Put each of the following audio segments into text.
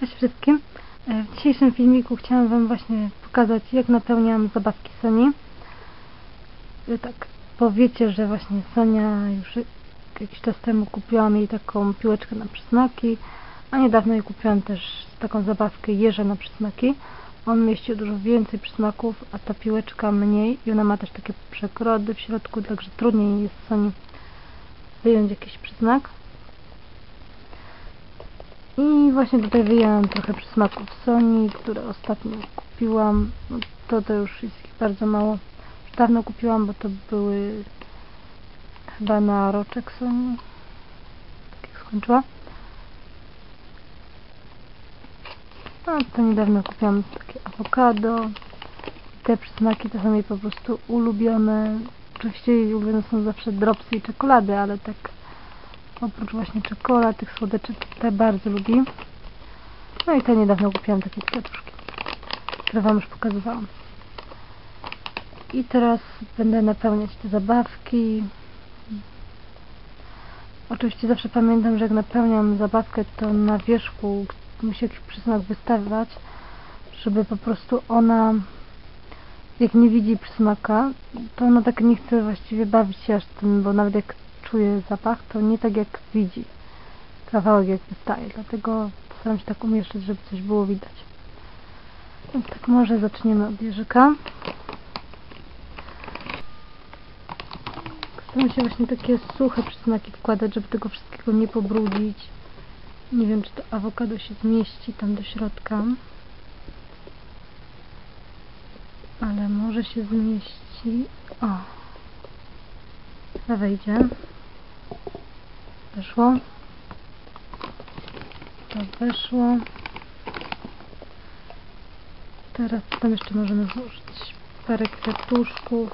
Cześć wszystkim. E, W dzisiejszym filmiku chciałam Wam właśnie pokazać, jak napełniam zabawki Soni. E, Tak, powiecie, że właśnie Sonia już jakiś czas temu kupiłam jej taką piłeczkę na przysmaki, a niedawno jej kupiłam też taką zabawkę jeża na przysmaki. On mieści dużo więcej przysmaków, a ta piłeczka mniej i ona ma też takie przegrody w środku, także trudniej jest Soni wyjąć jakiś przysmak. I właśnie tutaj wyjęłam trochę przysmaków Sony, które ostatnio kupiłam. No to to już jest ich bardzo mało. Już dawno kupiłam, bo to były chyba na roczek Sony. Tak jak skończyła. A to niedawno kupiłam takie awokado. Te przysmaki to są jej po prostu ulubione. Oczywiście jej ulubione są zawsze dropsy i czekolady, ale tak oprócz właśnie czekolad, tych słodyczy, te bardzo lubi. No i te niedawno kupiłam takie kwiatuszki, które Wam już pokazywałam. I teraz będę napełniać te zabawki. Oczywiście zawsze pamiętam, że jak napełniam zabawkę, to na wierzchu musi jakiś przysmak wystawać, żeby po prostu ona, jak nie widzi przysmaka, to ona tak nie chce właściwie bawić się aż tym, bo nawet jak czuje zapach, to nie tak jak widzi. Kawałek jak wystaje, dlatego staram się tak umieszczać, żeby coś było widać. Tak może zaczniemy od jeżyka. Staram się właśnie takie suche przysmaki wkładać, żeby tego wszystkiego nie pobrudzić. Nie wiem, czy to awokado się zmieści tam do środka. Ale może się zmieści. O. Chyba wejdzie. Weszło. To weszło. Teraz tam jeszcze możemy złożyć parę kwiatuszków.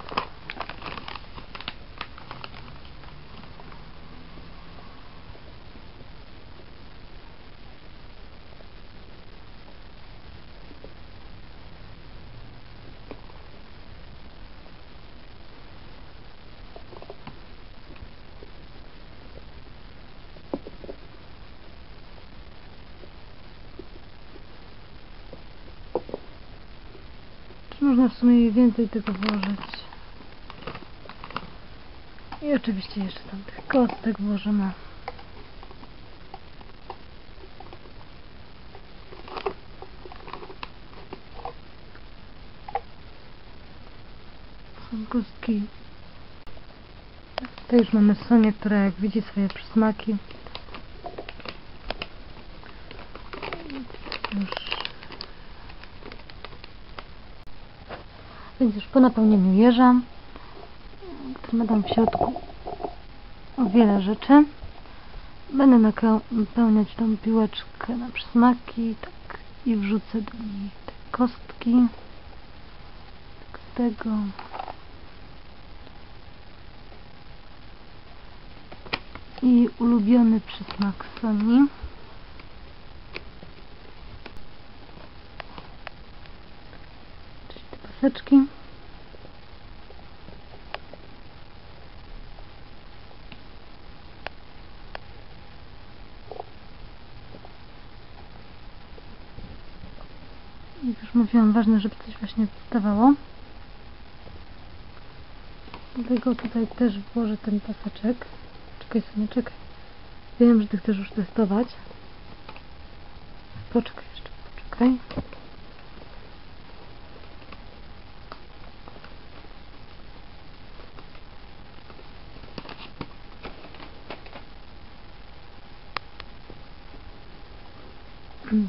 Czy można w sumie więcej tego włożyć? I oczywiście jeszcze tam tych kostek włożymy. Są kostki. Tutaj już mamy Sonię, która jak widzi swoje przysmaki już Więc już po napełnieniu jeża, który ma tam w środku wiele rzeczy, będę napełniać tą piłeczkę na przysmaki, tak, i wrzucę do niej te kostki, tak z tego. I ulubiony przysmak Soni. Paseczki. Jak już mówiłam, ważne, żeby coś właśnie wystawało. Dlatego tutaj też włożę ten paseczek. Czekaj sobie, czekaj. Wiem, że ty chcesz już testować. Poczekaj jeszcze, poczekaj. Tak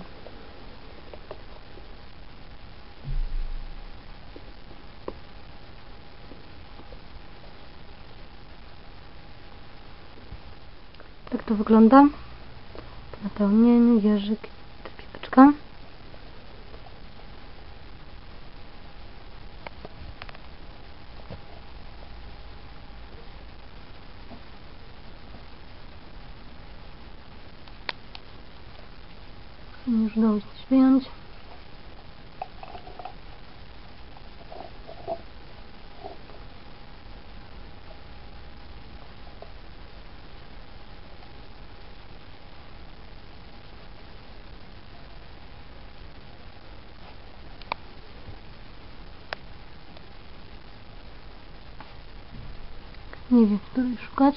to wygląda. Po napełnieniu jeżyk, piłeczka. Już udało się coś wyjąć. Nie wiem, której szukać.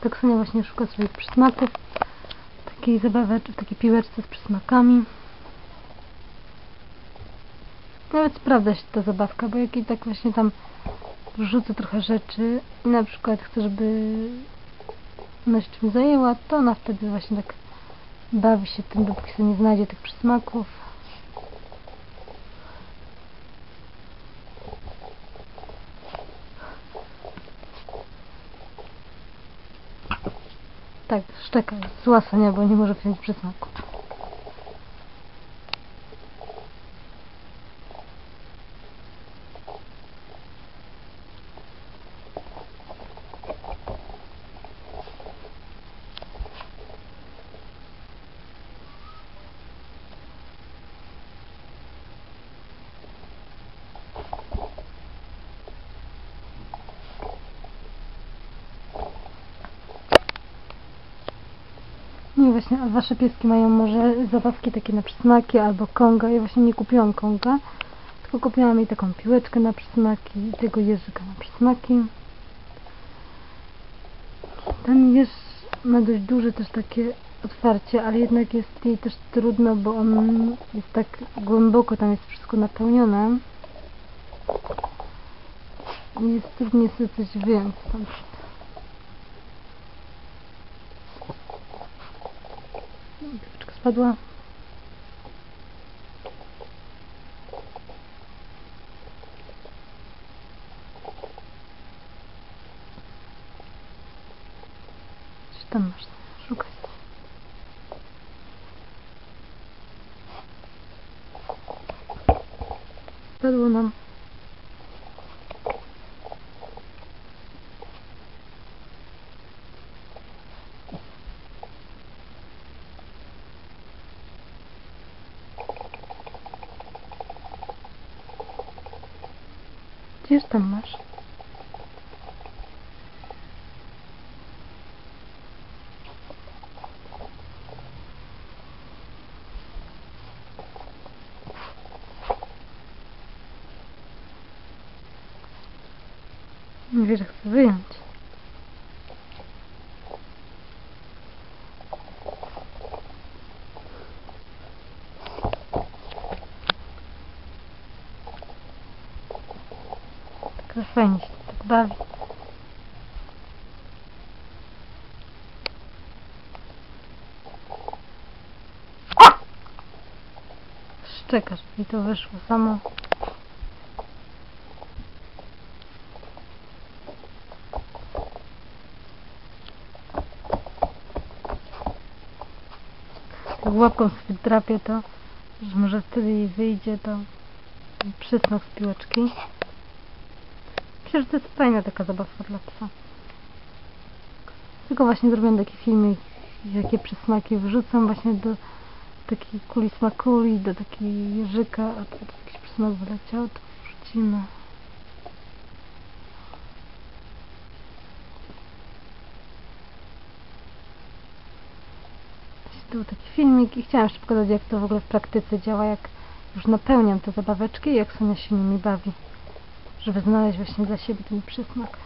Tak Sonia właśnie szuka swoich przysmaków. Takiej zabaweczki, takiej piłeczce z przysmakami. Nawet sprawdza się ta zabawka, bo jak i tak właśnie tam wrzucę trochę rzeczy i na przykład chcę, żeby ona się czymś zajęła, to ona wtedy właśnie tak bawi się tym, dopóki sobie nie znajdzie tych przysmaków. Tak, szczeka, jest zła Sonia, bo nie może wziąć przysmaku. Nie, właśnie, a wasze pieski mają może zabawki takie na przysmaki albo konga. Ja właśnie nie kupiłam konga, tylko kupiłam jej taką piłeczkę na przysmaki i tego jeżyka na przysmaki. Ten jeż ma dość duże też takie otwarcie, ale jednak jest jej też trudno, bo on jest tak głęboko, tam jest wszystko napełnione. Jest trudniej sobie coś wyjąć. Piłeczka spadła. Czy tam masz szukać? Spadło тестом наш. Вверх, вынуть. Tak fajnie się tak bawi. Szczekasz, mi to wyszło samo. Jak łapką sobie drapię to, że może wtedy jej wyjdzie to przysmak z piłeczki. Myślę, że to jest fajna taka zabawka dla psa. Tylko właśnie zrobiłam taki filmik, jakie przysmaki wrzucam właśnie do takiej kuli smakuli, do takiej jeżyka, a tu jakiś przysmak wyleciał, to wrzucimy. Był taki filmik i chciałam jeszcze pokazać, jak to w ogóle w praktyce działa, jak już napełniam te zabaweczki i jak Sonia się nimi bawi żeby znaleźć właśnie dla siebie ten przysmak.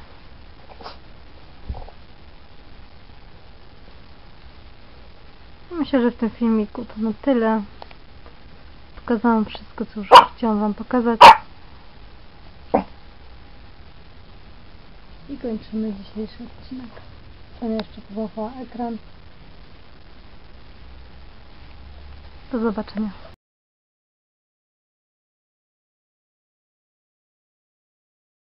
Myślę, że w tym filmiku to na tyle. Pokazałam wszystko, co już chciałam Wam pokazać. I kończymy dzisiejszy odcinek. Sonia jeszcze powąchała ekran. Do zobaczenia.